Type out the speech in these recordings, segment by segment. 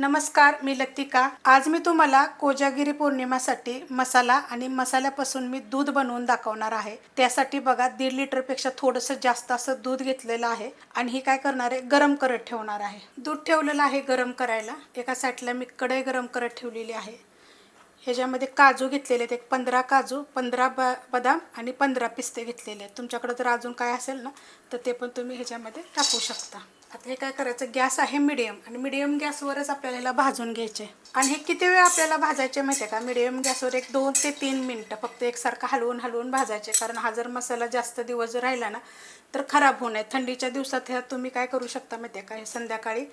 नमस्कार मी लतिका. आज मी तुम्हाला कोजागिरी पौर्णिमासाठी मसाला आणि मसाल्यापासून मी दूध बनवून दाखवणार आहे. त्यासाठी बघा दीड लिटरपेक्षा थोडंसं जास्त असं दूध घेतलेलं आहे आणि ही काय करणार आहे गरम करत ठेवणार आहे. दूध ठेवलेलं आहे गरम करायला. एका साईडला मी कढई गरम करत ठेवलेली आहे. ह्याच्यामध्ये काजू घेतलेले आहेत. एक पंधरा काजू पंधरा ब बदाम आणि पंधरा पिस्ते घेतलेले आहेत. तुमच्याकडे जर अजून काय असेल ना तर ते पण तुम्ही ह्याच्यामध्ये टाकू शकता. आता हे काय करायचं? गॅस आहे मिडियम आणि मिडियम गॅसवरच आपल्याला ह्याला भाजून घ्यायचे. आणि हे किती वेळ आपल्याला भाजायचे माहिती आहे का? मिडियम गॅसवर एक दोन ते तीन मिनटं फक्त एकसारखं हलवून हलवून भाजायचे. कारण हा जर मसाला जास्त दिवस जर राहिला ना तर खराब होऊ नये. थंडीच्या दिवसात ह्या तुम्ही काय करू शकता माहिती आहे का? हे संध्याकाळी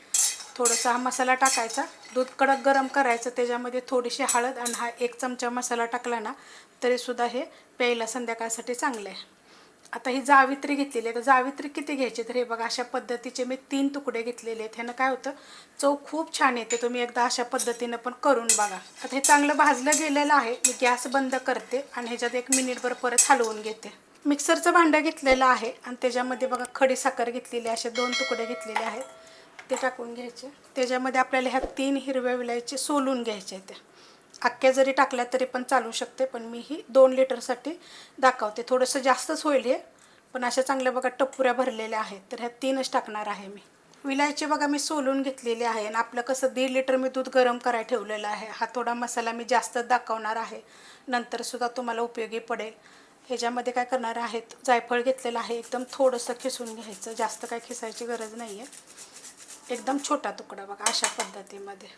थोडासा हा मसाला टाकायचा. दूध कडक गरम करायचं. त्याच्यामध्ये थोडीशी हळद आणि हा एक चमचा मसाला टाकला ना तरीसुद्धा हे प्यायला संध्याकाळसाठी चांगलं आहे. आता ही जावित्री घेतलेली आहे. तर जावित्री किती घ्यायची? तर हे बघा अशा पद्धतीचे मी तीन तुकडे घेतलेले आहेत. ह्यानं काय होतं? चव खूप छान येते. तुम्ही एकदा अशा पद्धतीनं पण करून बघा. आता हे चांगलं भाजलं गेलेलं आहे. मी गॅस बंद करते आणि ह्याच्यात एक मिनिटभर परत हलवून घेते. मिक्सरचं भांडं घेतलेलं आहे आणि त्याच्यामध्ये बघा खडी साखर घेतलेली असे दोन तुकडे घेतलेले आहेत. ते टाकून घ्यायचे. त्याच्यामध्ये आपल्याला ह्या तीन हिरव्या विलायचे सोलून घ्यायचे त्या. अख्ख्या जरी टाकल्या तरी पण चालू शकते पण मी ही दोन लिटरसाठी दाखवते. थोडंसं जास्तच होईल हे पण अशा चांगल्या बघा टप्पुऱ्या भरलेल्या आहेत तर ह्या तीनच टाकणार आहे मी. विलायची बघा मी सोलून घेतलेली आहे आणि आपलं कसं दीड लिटर मी दूध गरम करायला ठेवलेलं आहे. हा थोडा मसाला मी जास्तच दाखवणार आहे. नंतरसुद्धा तुम्हाला उपयोगी पडेल. ह्याच्यामध्ये काय करणार आहेत जायफळ घेतलेलं आहे एकदम थोडंसं खिसून घ्यायचं. जास्त काय खिसायची गरज नाही आहे एकदम छोटा तुकडा बघा अशा पद्धतीमध्ये.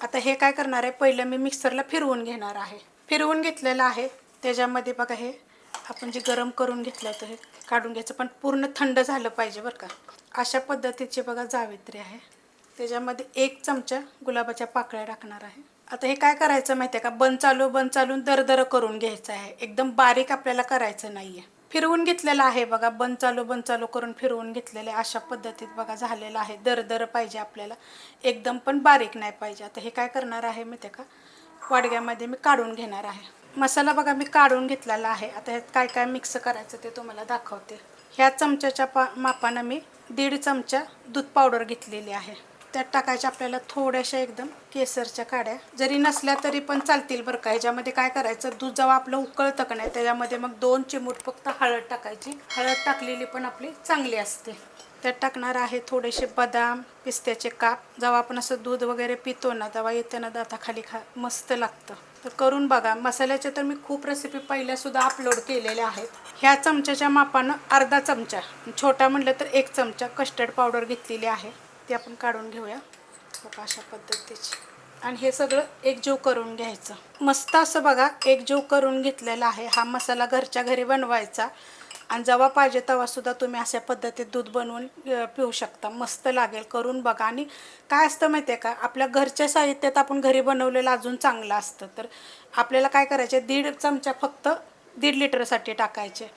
आता हे काय करणार आहे? पहिलं मी मिक्सरला फिरवून घेणार आहे. फिरवून घेतलेलं आहे. त्याच्यामध्ये बघा हे आपण जे गरम करून घेतलं होतं हे काढून घ्यायचं. पण पूर्ण थंड झालं पाहिजे बरं का. अशा पद्धतीची बघा जावित्री आहे. त्याच्यामध्ये एक चमचा गुलाबाच्या पाकळ्या टाकणार आहे. आता हे काय करायचं माहिती आहे का? बंद चालू बंद चालून दरदर करून घ्यायचं आहे. एकदम बारीक आपल्याला करायचं नाही आहे फिरवून घेतलेलं आहे बघा. बंद चालू बंद चालू करून फिरवून घेतलेले अशा पद्धतीत बघा झालेलं आहे. दर दर पाहिजे आपल्याला. एकदम पण बारीक नाही पाहिजे. आता हे काय करणार आहे मी ते का? वाडग्यामध्ये मी काढून घेणार आहे. मसाला बघा मी काढून घेतलेला आहे. आता ह्यात काय काय मिक्स करायचं ते तुम्हाला दाखवते. ह्या चमच्याच्या पा मापानं मी दीड चमचा दूध पावडर घेतलेली आहे. त्यात टाकायच्या आपल्याला थोड्याशा एकदम केसरच्या काड्या. जरी नसल्या तरी पण चालतील बरं का. ह्याच्यामध्ये काय करायचं? दूध जेव्हा आपलं उकळतं का नाही त्याच्यामध्ये मग दोन चिमूट फक्त हळद टाकायची. हळद टाकलेली पण आपली चांगली असते. त्यात टाकणार आहे थोडेसे बदाम पिस्त्याचे काप. जेव्हा आपण असं दूध वगैरे पितो ना तेव्हा येते ना दाताखाली खा मस्त लागतं. तर करून बघा. मसाल्याचे तर मी खूप रेसिपी पहिल्यासुद्धा अपलोड केलेल्या आहेत. ह्या चमच्याच्या मापानं अर्धा चमचा छोटा म्हटलं तर एक चमचा कस्टर्ड पावडर घेतलेली आहे. ती आपण काढून घेऊया. बघा अशा पद्धतीची. आणि हे सगळं एकजीव करून घ्यायचं. मस्त असं बघा एकजीव करून घेतलेला आहे. हा मसाला घरच्या घरी बनवायचा. आणि जेव्हा पाहिजे तेव्हासुद्धा तुम्ही अशा पद्धतीत दूध बनवून पिऊ शकता. मस्त लागेल. करून बघा. आणि काय असतं माहिती आहे का? आपल्या घरच्या साहित्यात आपण घरी बनवलेलं अजून चांगलं असतं. तर आपल्याला काय करायचे दीड चमचा फक्त दीड लिटरसाठी टाकायचे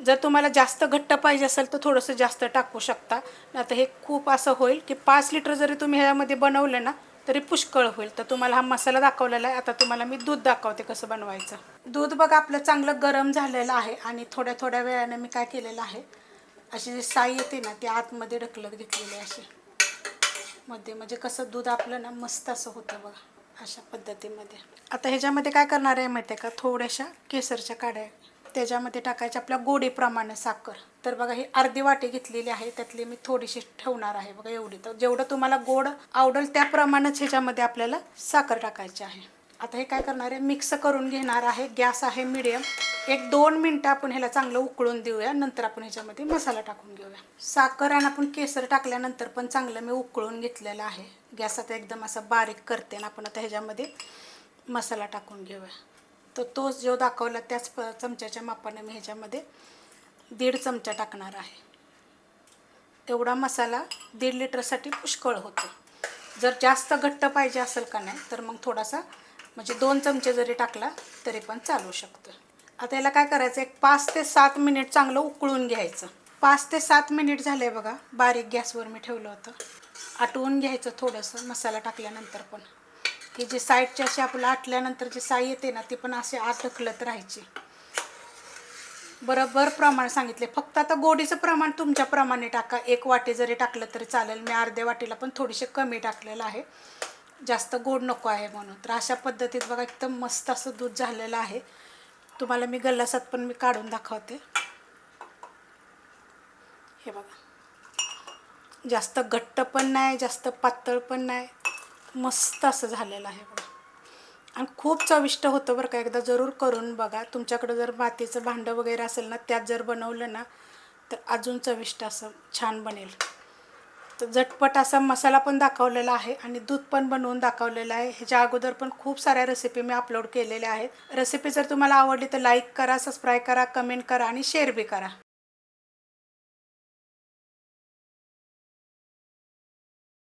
जर तुम्हाला जास्त घट्ट पाहिजे असेल तर थोडंसं जास्त टाकू शकता. आता हे खूप असं होईल की पाच लिटर जरी तुम्ही ह्यामध्ये बनवलं ना तरी पुष्कळ होईल. तर तुम्हाला हा मसाला दाखवलेला आहे. आता तुम्हाला मी दूध दाखवते कसं बनवायचं. दूध बघा आपलं चांगलं गरम झालेलं आहे आणि थोड्या थोड्या वेळाने मी काय केलेलं आहे अशी जी साई येते ना ती आतमध्ये ढकलत घेतलेली अशी. मध्ये म्हणजे कसं दूध आपलं ना मस्त असं होतं बघा अशा पद्धतीमध्ये. आता ह्याच्यामध्ये काय करणार आहे माहिती आहे का? थोड्याशा केसरच्या काड्या त्याच्यामध्ये टाकायच्या आपल्या गोडीप्रमाणे साखर. तर बघा ही अर्धी वाटी घेतलेली आहे त्यातली मी थोडीशी ठेवणार आहे बघा एवढी. तर जेवढं तुम्हाला गोड आवडेल त्याप्रमाणेच ह्याच्यामध्ये आपल्याला साखर टाकायची आहे. आता हे काय करणार आहे? मिक्स करून घेणार आहे. गॅस आहे मिडियम. एक दोन मिनटं आपण ह्याला चांगलं उकळून देऊया. नंतर आपण ह्याच्यामध्ये मसाला टाकून घेऊया. साखर आणि आपण केसर टाकल्यानंतर पण चांगलं मी उकळून घेतलेलं आहे. गॅस आता एकदम असा बारीक करते आणि आपण आता ह्याच्यामध्ये मसाला टाकून घेऊया. तर तोच जो दाखवला त्याच प चमच्याच्या मापाने मी ह्याच्यामध्ये दीड चमचा टाकणार आहे. एवढा मसाला दीड लिटरसाठी पुष्कळ होतो. जर जास्त घट्ट पाहिजे असेल का नाही तर मग थोडासा म्हणजे दोन चमचे जरी टाकला तरी पण चालू शकतं. आता याला काय करायचं एक पाच ते सात मिनिट चांगलं उकळून घ्यायचं. पाच ते सात मिनिट झाले बघा बारीक गॅसवर मी ठेवलं होतं. आटवून घ्यायचं थोडंसं मसाला टाकल्यानंतर पण. ही जी साईडची अशी आपलं आटल्यानंतर जी साई येते ना ती पण अशी आत ढकलत राहायची. बरोबर प्रमाण सांगितले. फक्त आता गोडीचं प्रमाण तुमच्याप्रमाणे टाका. एक वाटी जरी टाकलं तरी चालेल. मी अर्ध्या वाटीला पण थोडीशी कमी टाकलेलं आहे. जास्त गोड नको आहे म्हणून. तर अशा पद्धतीत बघा एकदम मस्त असं दूध झालेलं आहे. तुम्हाला मी गल्लासात पण मी काढून दाखवते. हे बघा. जास्त घट्ट पण नाही जास्त पातळ पण नाही. मस्त असं झालेलं आहे बघा. आणि खूप चविष्ट होतं बरं का एकदा जरूर करून बघा. तुमच्याकडं जर मातीचं भांडं वगैरे असेल ना त्यात जर बनवलं ना तर अजून चविष्ट असं छान बनेल. तर झटपट असा मसाला पण दाखवलेला आहे आणि दूध पण बनवून दाखवलेलं आहे. ह्याच्या अगोदर पण खूप साऱ्या रेसिपी मी अपलोड केलेल्या आहेत. रेसिपी जर तुम्हाला आवडली तर लाईक करा सबस्क्राईब करा कमेंट करा आणि शेअर बी करा.